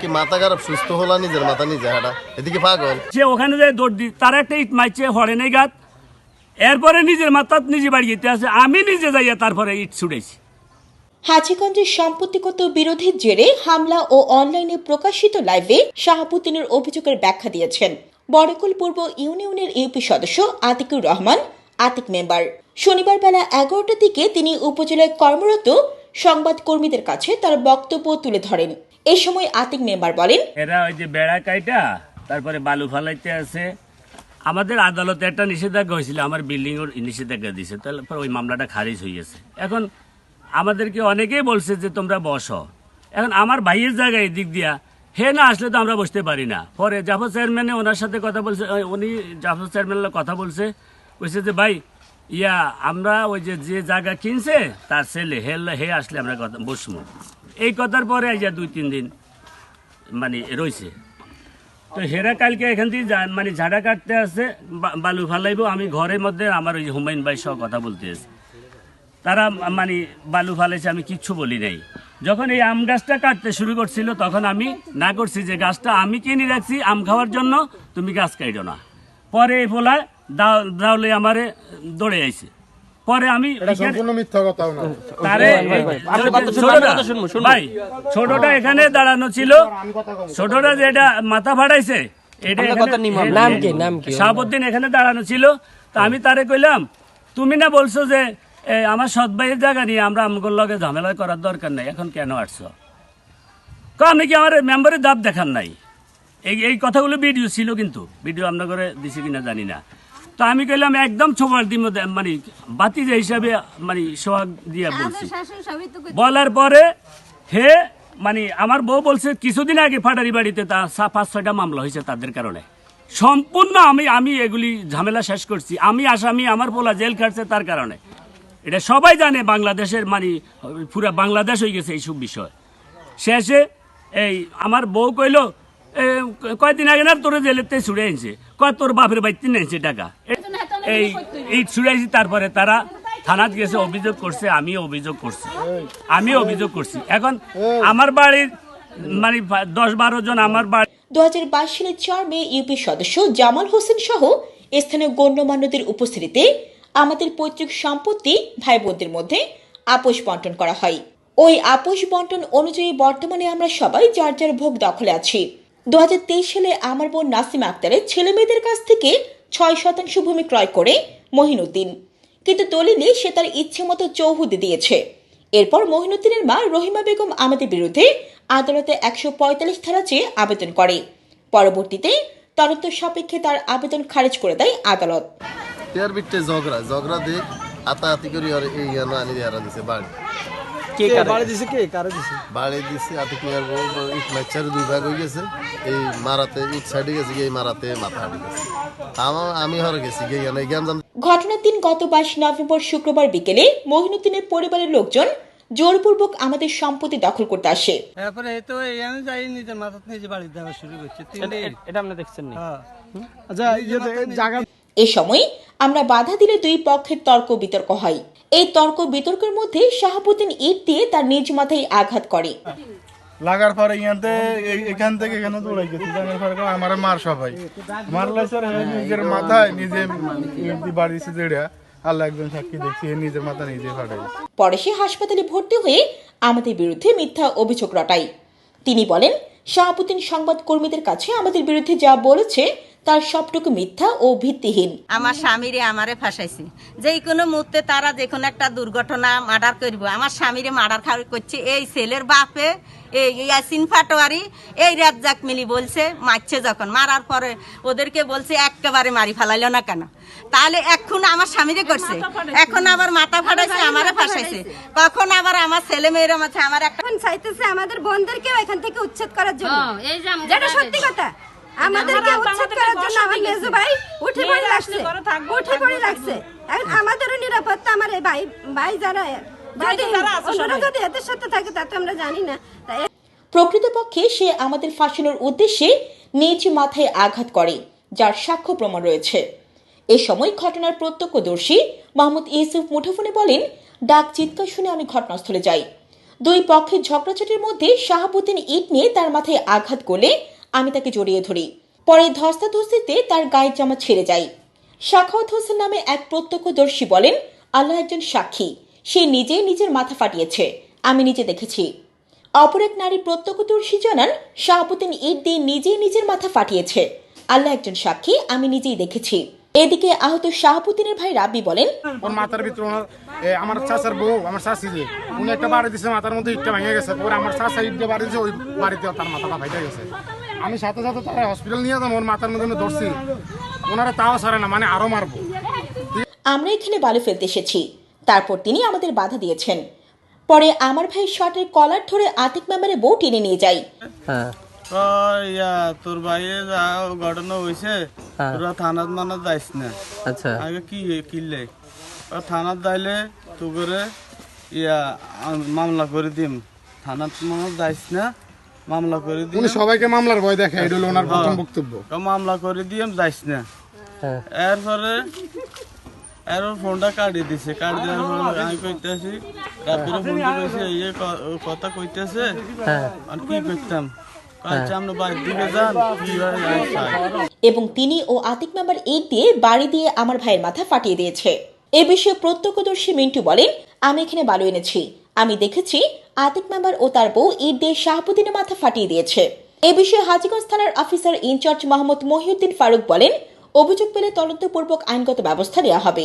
কি মাথা খারাপ সুস্থ হলা নিজের মাথা নিজে হাঁটা এদিকে পাগল। সে ওখানে যায় দৌড় দি তার একটা ইট মারছে হরে নেই গাত। এরপরে নিজের মাথা নিজে বাড়ি যেতে আছে। আমি নিজে যাইয়া তারপরে ইট ছুড়েছি। হাজীগঞ্জের সম্পত্তিগত বিরোধের জেরে হামলা ও অনলাইনে প্রকাশিত লাইভে শাহাবুদ্দিনের অভিযোগের ব্যাখ্যা দিয়েছেন বড়কুল পূর্ব ইউনিয়নের ইউপি সদস্য আতিকুর রহমান আতিক মেম্বার। শনিবার বেলা এগারোটার দিকে তিনি উপজেলায় কর্মরত সংবাদকর্মীদের কাছে তার বক্তব্য তুলে ধরেন। এ সময় আতিক মেম্বার বলেন, এরা ওই যে বেড়া কাইটা, তারপরে বালু ফালাইতে আছে। আমাদের আদালতে একটা নিষেধাজ্ঞা হয়েছিল, আমার বিল্ডিং ওর নিষেধাজ্ঞা দিয়েছে তারপর ওই মামলাটা খারিজ হয়ে গেছে। এখন আমাদেরকে অনেকেই বলছে যে তোমরা বসো। এখন আমার ভাইয়ের জায়গায় দিক দিয়া, হে না আসলে তো আমরা বসতে পারি না। পরে জাফর চেয়ারম্যানে ওনার সাথে কথা বলছে উনি জাফর চেয়ারম্যানের কথা বলছে বলছে যে, ভাই, ইয়া, আমরা ওই যে যে জায়গা কিনছে, তার ছেলে, হে হে আসলে আমরা কথা, বসবো। এই কথার পরে এই যে দুই, তিন দিন মানে রয়েছে তো হেরা কালকে এখান থেকে মানে ঝাড়া কাটতে আসছে, বা- বালু ফালাইবো। আমি ঘরের মধ্যে আমার ওই হুমায়ুন ভাই সহ কথা বলতে এসে। তারা মানে বালু ফালাইছে, আমি কিচ্ছু বলি নাই। যখন এই আম গাছটা কাটতে শুরু করছিল, তখন আমি না করছি যে গাছটা আমি কিনে রাখছি আম খাওয়ার জন্য, তুমি গাছ কাইডো না। পরে এই ফোলায় দাওলে আমারে দৌড়ে আইছে। পরে আমি মিথ্যা কথা ভাই ছোটটা এখানে দাঁড়ানো ছিল। ছোটটা যেটা মাথা ফাটাইছে এটা নাম কি, নাম কি? শাহাবুদ্দিন এখানে দাঁড়ানো ছিল। তা আমি তারে কইলাম তুমি না বলছো যে আমার সৎ ভাইয়ের জায়গা নিয়ে আমরা আমগুলোর লগে ঝামেলা করার দরকার নাই এখন কেন আসছো? আপনি কি আমার মেম্বারের দাব দেখান নাই? এই এই কথাগুলো ভিডিও ছিল কিন্তু ভিডিও আপনার করে দিছে কিনা জানি না। তো আমি কইলাম একদম ছোবার দিম মানে বাতিজা হিসাবে মানে সোহাগ দিয়া বলছি। বলার পরে হে মানে আমার বউ বলছে কিছুদিন আগে ফাটারি বাড়িতে তা পাঁচ ছয়টা মামলা হয়েছে তাদের কারণে। সম্পূর্ণ আমি আমি এগুলি ঝামেলা শেষ করছি। আমি আসামি আমার পোলা জেল খাটছে তার কারণে। এটা সবাই জানে বাংলাদেশের মানে পুরা বাংলাদেশ হয়ে গেছে এইসব বিষয়। শেষে এই আমার বউ কইলো কয়দিন আগে না তোর জেলেতে ছুড়ে আনছে কয় তোর বাপের বাড়িতে নিয়েছে টাকা? এই এই ছুড়াইছি তারপরে তারা থানাত গেছে অভিযোগ করছে আমি অভিযোগ করছি। আমি অভিযোগ করছি। এখন আমার বাড়ির মানে দশ বারো জন আমার বাড়ি দু সালের চার মে ইউপি সদস্য জামাল হোসেন সহ স্থানীয় গণ্যমান্যদের উপস্থিতিতে আমাদের পৈতৃক সম্পত্তি ভাই বোনদের মধ্যে আপোষ বন্টন করা হয়। ওই আপোষ বন্টন অনুযায়ী বর্তমানে আমরা সবাই যার যার ভোগ দখলে আছি। দু হাজার তেইশ সালে আমার বোন নাসিমা আক্তারের ছেলে মেয়েদের কাছ থেকে ছয় শতাংশ ভূমি ক্রয় করে মহিনুদ্দিন। কিন্তু দলিলে সে তার ইচ্ছে মতো চৌহুদি দিয়েছে। এরপর মহিনুদ্দিনের মা রহিমা বেগম আমাদের বিরুদ্ধে আদালতে একশো পঁয়তাল্লিশ ধারা চেয়ে আবেদন করে। পরবর্তীতে তদন্ত সাপেক্ষে তার আবেদন খারিজ করে দেয় আদালত। আর এই আনি দিয়ে দিছে বাড়ি। কে কারে? বাড়ি দিছে কে? কারে দিছে? বাড়ি দিছে আতিক মিয়ার বউ বউ ইট মাইচার দুই ভাগ হয়ে গেছে। এই মারাতে ইট সাইডে গেছে এই মারাতে মাথা হাঁটি গেছে। আমার আমি হরে গেছি গিয়ে ঘটনার দিন গত বাইশ নভেম্বর শুক্রবার বিকেলে মহিনুদ্দিনের পরিবারের লোকজন জোরপূর্বক আমাদের সম্পত্তি দখল করতে আসে। তারপরে তো এখানে যাই নিজের মাথা নিজে বাড়ি দেওয়া শুরু করছে এটা- আপনি দেখছেন নি? হ্যাঁ। আচ্ছা জায়গা এ সময় আমরা বাধা দিলে দুই পক্ষের তর্ক বিতর্ক হয়। এই তর্ক বিতর্কের মধ্যে শাহাবুদ্দিন ইট দিয়ে তার নিজ মাথায় আঘাত করে। লাগার পরে ইয়াতে এখান থেকে এখানে দৌড়াই গেছি? জানার পরে আমার মার সবাই। মারলে স্যার নিজের মাথায় নিজে বাড়ি যেটা আল্লাহ একজন সাক্ষী দেখছি নিজের মাথা নিজে ফাটাই। পরে সে হাসপাতালে ভর্তি হয়ে আমাদের বিরুদ্ধে মিথ্যা অভিযোগ রটায়। তিনি বলেন শাহাবুদ্দিন সংবাদ কর্মীদের কাছে আমাদের বিরুদ্ধে যা বলেছে তার সবটুকু মিথ্যা ও ভিত্তিহীন। আমার স্বামীরে আমারে ফাঁসাইছে। যে কোনো মুহূর্তে তারা যে কোনো একটা দুর্ঘটনা মার্ডার করব। আমার স্বামীরে মার্ডার খাওয়া করছে এই ছেলের বাপে এই ইয়াসিন ফাটোয়ারি এই রাজ্জাক মিলি বলছে মারছে যখন। মারার পরে ওদেরকে বলছে একেবারে মারি ফেলাইলো না কেন? তাহলে এখন আমার স্বামীরে করছে। এখন আবার মাথা ফাটাইছে আমারে ফাঁসাইছে। কখন আবার আমার ছেলে মেয়েরা মাঝে আমার একটা চাইতেছে আমাদের বোনদেরকেও এখান থেকে উচ্ছেদ করার জন্য। এই যে যেটা সত্যি কথা। আমাদেরকে উচ্ছেদ করার জন্য আমার মেজো ভাই উঠে পড়ে লাগছে উঠে পড়ে লাগছে। এখন আমাদেরও নিরাপত্তা আমার এই ভাই ভাই যারা যদি অন্যরা যদি এদের সাথে থাকে তা তো আমরা জানি না। প্রকৃতপক্ষে সে আমাদের ফাঁসানোর উদ্দেশ্যে নিজ মাথায় আঘাত করে যার সাক্ষ্য প্রমাণ রয়েছে। এ সময় ঘটনার প্রত্যক্ষদর্শী মোহাম্মদ ইউসুফ মুঠোফোনে বলেন ডাক চিৎকার শুনে আমি ঘটনাস্থলে যাই। দুই পক্ষের ঝগড়াঝাটির মধ্যে শাহাবুদ্দিন ইট নিয়ে তার মাথায় আঘাত করলে আমি তাকে জড়িয়ে ধরি। পরে ধস্তাধস্তিতে তার গায়ের জামা ছেড়ে যায়। শাখাওয়াত হোসেন নামে এক প্রত্যক্ষদর্শী বলেন, আল্লাহ একজন সাক্ষী। সে নিজেই নিজের মাথা ফাটিয়েছে। আমি নিজে দেখেছি। অপর এক নারী প্রত্যক্ষদর্শী জানান, শাহাবুদ্দিন ইট দিয়ে নিজেই নিজের মাথা ফাটিয়েছে। আল্লাহ একজন সাক্ষী, আমি নিজেই দেখেছি। এদিকে আহত শাহাবুদ্দিনের ভাই রাব্বি বলেন, ওর মাথার ভিতরে আমার চাচার বউ, আমার চাষি যে, উনি একটা বাড়ি দিছে, মাথার মধ্যে ইটটা ভেঙে গেছে। পরে আমার চাষা ইট দিয়ে বাড়ি দিছে, ওই বাড়িতে তার মাথাটা ভাইটা গেছে। আমি সাথে সাথে তারা হসপিটাল নিয়ে যাব ওর মাথার মধ্যে ধরছি। ওনারা তাও সারে না মানে আরও মারবো। আমরা এখানে বালু ফেলতে এসেছি। তারপর তিনি আমাদের বাধা দিয়েছেন। পরে আমার ভাই শার্টের কলার ধরে আতিক মেম্বারের বউ টেনে নিয়ে যায়। হ্যাঁ। তো তোর ভাইয়ে যা ঘটনা হয়েছে হ্যাঁ। তোরা থানাত মানাত যাইস না। আচ্ছা। আগে কি কিনলে? থানাত যাইলে তো করে ইয়া মামলা করে দিম। থানাত মানাত যাইস না মামলা করে দিম উনি সবাইকে মামলার ভয় দেখে এটা হলো ওনার প্রথম বক্তব্য। ও মামলা করে যাইস না। হ্যাঁ। এরপরে এর ফোনটা কাটিয়ে দিছে কাটি দেওয়ার পরে আমি কইতেছি রাত্রে ফোন করেছে এই কথা কইতেছে হ্যাঁ। আর কি করতাম হয়। এবং তিনি ও আতিক মেম্বার ইট দিয়ে বাড়ি দিয়ে আমার ভাইয়ের মাথা ফাটিয়ে দিয়েছে। এ বিষয়ে প্রত্যক্ষদর্শী মিন্টু বলেন আমি এখানে বালু এনেছি। আমি দেখেছি আতিক মেম্বার ও তার বউ ঈদ দিয়ে শাহাবুদ্দিনের মাথা ফাটিয়ে দিয়েছে। এ বিষয়ে হাজিগঞ্জ থানার officer in charge Mohammad Mohiuddin Faruk বলেন, অভিযোগ পেলে তদন্তপূর্বক আইনগত ব্যবস্থা নেওয়া হবে।